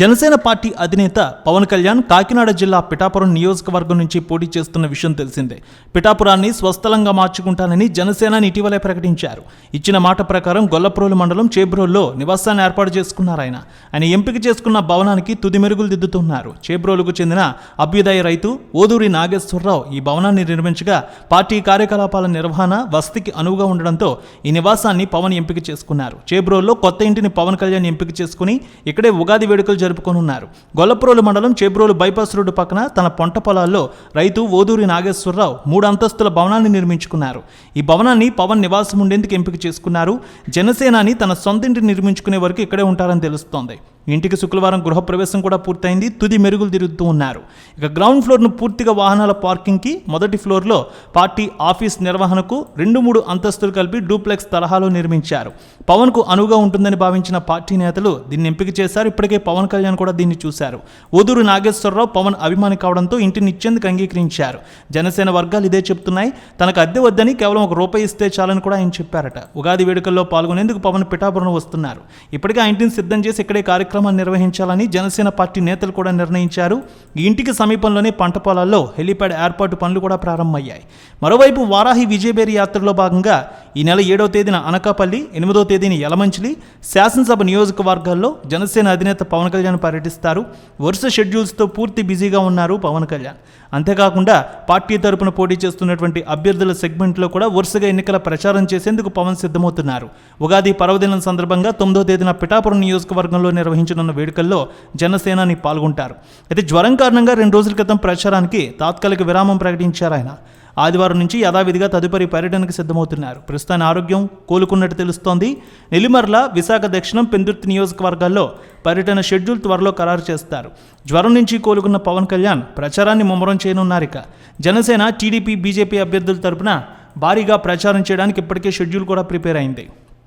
Janasena party అధినేత పవన్ కళ్యాణ్ కాకినాడ జిల్లా పిఠాపురం నియోజకవర్గం నుంచి పోటీ చేస్తున్న విషయం తెలిసిందే. పిఠాపురాన్ని స్వస్థలంగా మార్చుకుంటానని జనసేనని ఇటీవలే ప్రకటించారు. ఇచ్చిన మాట ప్రకారం గొల్లప్రోలు మండలం చేబ్రోల్లో నివాసాన్ని ఏర్పాటు చేసుకున్నారు ఆయన. ఆయన ఎంపిక చేసుకున్న భవనానికి తుది మెరుగులు దిద్దుతున్నారు. చేబ్రోలుకు చెందిన అభ్యుదయ రైతు ఓదూరి నాగేశ్వరరావు ఈ భవనాన్ని నిర్మించగా పార్టీ కార్యకలాపాల నిర్వహణ వసతికి అనువుగా ఉండడంతో ఈ నివాసాన్ని పవన్ ఎంపిక చేసుకున్నారు. చేబ్రోల్లో కొత్త ఇంటిని పవన్ కళ్యాణ్ ఎంపిక చేసుకుని ఇక్కడే ఉగాది వేడుకలు జరుపుకోనున్నారు గొల్లప్రోలు మండలం చేబ్రోలు బైపాస్ రోడ్డు పక్కన తన పంట పొలాల్లో రైతు ఓదూరి నాగేశ్వరరావు మూడు అంతస్తుల భవనాన్ని నిర్మించుకున్నారు. ఈ భవనాన్ని పవన్ నివాసం ఉండేందుకు ఎంపిక చేసుకున్నారు. జనసేనాని తన సొంత ఇంటిని నిర్మించుకునే వరకు ఇక్కడే ఉంటారని తెలుస్తోంది. ఇంటికి శుక్రవారం గృహప్రవేశం కూడా పూర్తయింది. తుది మెరుగులు తిరుగుతూ ఉన్నారు. ఇక గ్రౌండ్ ఫ్లోర్ను పూర్తిగా వాహనాల పార్కింగ్కి మొదటి ఫ్లోర్లో పార్టీ ఆఫీస్ నిర్వహణకు రెండు మూడు అంతస్తులు కలిపి డూప్లెక్స్ తరహాలో నిర్మించారు. పవన్కు అనువుగా ఉంటుందని భావించిన పార్టీ నేతలు దీన్ని ఎంపిక చేశారు. ఇప్పటికే పవన్ కళ్యాణ్ కూడా దీన్ని చూశారు. ఓదూరు నాగేశ్వరరావు పవన్ అభిమాని కావడంతో ఇంటిని ఇచ్చేందుకు అంగీకరించారు. జనసేన వర్గాలు ఇదే చెప్తున్నాయి. తనకు అద్దె వద్దని కేవలం ఒక రూపాయి ఇస్తే చాలని కూడా ఆయన చెప్పారట. ఉగాది వేడుకల్లో పాల్గొనేందుకు పవన్ పిఠాపురం వస్తున్నారు. ఇప్పటికే ఆ ఇంటిని సిద్ధం చేసి ఇక్కడే కార్యక్రమాన్ని నిర్వహించాలని జనసేన పార్టీ నేతలు కూడా నిర్ణయించారు. ఈ ఇంటికి సమీపంలోనే పంట పొలాల్లో హెలిప్యాడ్ ఏర్పాటు పనులు కూడా ప్రారంభమయ్యాయి. మరోవైపు వారాహి విజయబేరి యాత్రలో భాగంగా ఈ నెల ఏడవ తేదీన అనకాపల్లి ఎనిమిదో తేదీన యలమంచిలి శాసనసభ నియోజకవర్గాల్లో జనసేన అధినేత పవన్ కళ్యాణ్ పర్యటిస్తారు. వరుస షెడ్యూల్స్తో పూర్తి బిజీగా ఉన్నారు పవన్ కళ్యాణ్. అంతేకాకుండా పార్టీ తరపున పోటీ చేస్తున్నటువంటి అభ్యర్థుల సెగ్మెంట్లో కూడా వరుసగా ఎన్నికల ప్రచారం చేసేందుకు పవన్ సిద్ధమవుతున్నారు. ఉగాది పర్వదినం సందర్భంగా తొమ్మిదో తేదీన పిఠాపురం నియోజకవర్గంలో నిర్వహించనున్న వేడుకల్లో జనసేనాని పాల్గొంటారు. అయితే జ్వరం కారణంగా రెండు రోజుల క్రితం ప్రచారానికి తాత్కాలిక విరామం ప్రకటించారు ఆయన. ఆదివారం నుంచి యథావిధిగా తదుపరి పర్యటనకు సిద్ధమవుతున్నారు. ప్రస్తుతాన ఆరోగ్యం కోలుకున్నట్టు తెలుస్తోంది. నెల్లిమర్ల విశాఖ దక్షిణం పెందుర్తి నియోజకవర్గాల్లో పర్యటన షెడ్యూల్ త్వరలో ఖరారు చేస్తారు. జ్వరం నుంచి కోలుకున్న పవన్ కళ్యాణ్ ప్రచారాన్ని ముమ్మరం చేయనున్నారు ఇక జనసేన టీడీపీ బీజేపీ అభ్యర్థుల తరపున భారీగా ప్రచారం చేయడానికి ఇప్పటికే షెడ్యూల్ కూడా ప్రిపేర్ అయింది.